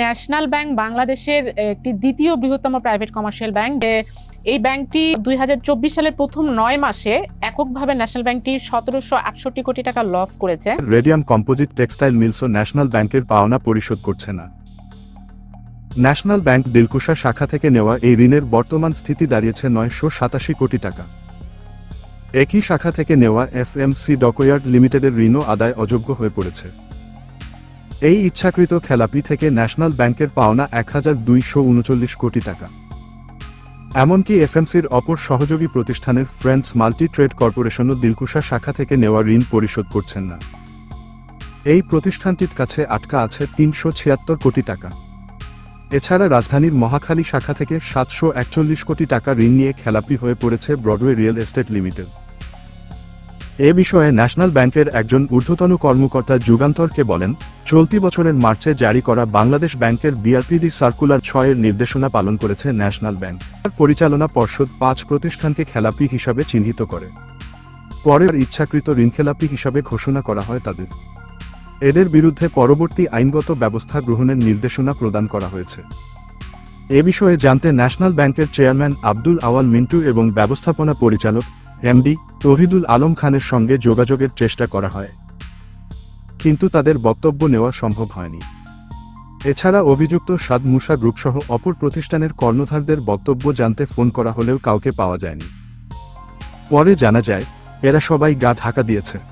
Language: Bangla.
ন্যাশনাল ব্যাংক বাংলাদেশের একটি দ্বিতীয় বৃহত্তম প্রাইভেট কমার্শিয়াল ব্যাংক। এই ব্যাংকটি দুই হাজার চব্বিশ সালের প্রথম নয় মাসে এককভাবে ন্যাশনাল ব্যাংকটি সতেরোশো আটষট্টি কোটি টাকা লস করেছে। রেডিয়াম কম্পোজিট টেক্সটাইল মিলসও ন্যাশনাল ব্যাংকের পাওনা পরিশোধ করছে না। ন্যাশনাল ব্যাংক দিলকুশা শাখা থেকে নেওয়া এই ঋণের বর্তমান স্থিতি দাঁড়িয়েছে নয়শো সাতাশি কোটি টাকা। একই শাখা থেকে নেওয়া এফএমসি ডকোয়ার্ড লিমিটেডের ঋণও আদায় অযোগ্য হয়ে পড়েছে। এই ইচ্ছাকৃত খেলাপি থেকে ন্যাশনাল ব্যাংকের পাওনা এক হাজার দুইশো উনচল্লিশ কোটি টাকা। এমনকি এফএমসির অপর সহযোগী প্রতিষ্ঠানের ফ্রেন্ডস মাল্টি ট্রেড কর্পোরেশনও দিলকুশা শাখা থেকে নেওয়া ঋণ পরিশোধ করছেন না। এই প্রতিষ্ঠানটির কাছে আটকা আছে তিনশো ছিয়াত্তর কোটি টাকা। এছাড়া রাজধানীর মহাখালী শাখা থেকে সাতশো একচল্লিশ কোটি টাকা ঋণ নিয়ে খেলাপি হয়ে পড়েছে ব্রডওয়ে রিয়েল এস্টেট লিমিটেড। এ বিষয়ে ন্যাশনাল ব্যাংকের একজন ঊর্ধ্বতন কর্মকর্তা যুগান্তরকে বলেন, চলতি বছরের মার্চে জারি করা বাংলাদেশ ব্যাংকের বিআরপিডি সার্কুলার ছয়ের নির্দেশনা পালন করেছে ন্যাশনাল ব্যাংক। পরিচালনা পর্ষদ পাঁচ প্রতিষ্ঠানকে খেলাপি হিসাবে চিহ্নিত করে। পরের ইচ্ছাকৃত ঋণখেলাপি হিসাবে ঘোষণা করা হয় তাদের। এদের বিরুদ্ধে পরবর্তী আইনগত ব্যবস্থা গ্রহণের নির্দেশনা প্রদান করা হয়েছে। এ বিষয়ে জানতে ন্যাশনাল ব্যাংকের চেয়ারম্যান আব্দুল আওয়াল মিন্টু এবং ব্যবস্থাপনা পরিচালক এমডি তহিদুল আলম খানের সঙ্গে যোগাযোগের চেষ্টা করা হয়। কিন্তু তাদের বক্তব্য নেওয়া সম্ভব হয়নি। এছাড়া অভিযুক্ত সাদ মুসা গ্রুপসহ অপর প্রতিষ্ঠানের কর্ণধারদের বক্তব্য জানতে ফোন করা হলেও কাউকে পাওয়া যায়নি। পরে জানা যায়, এরা সবাই গা ঢাকা দিয়েছে।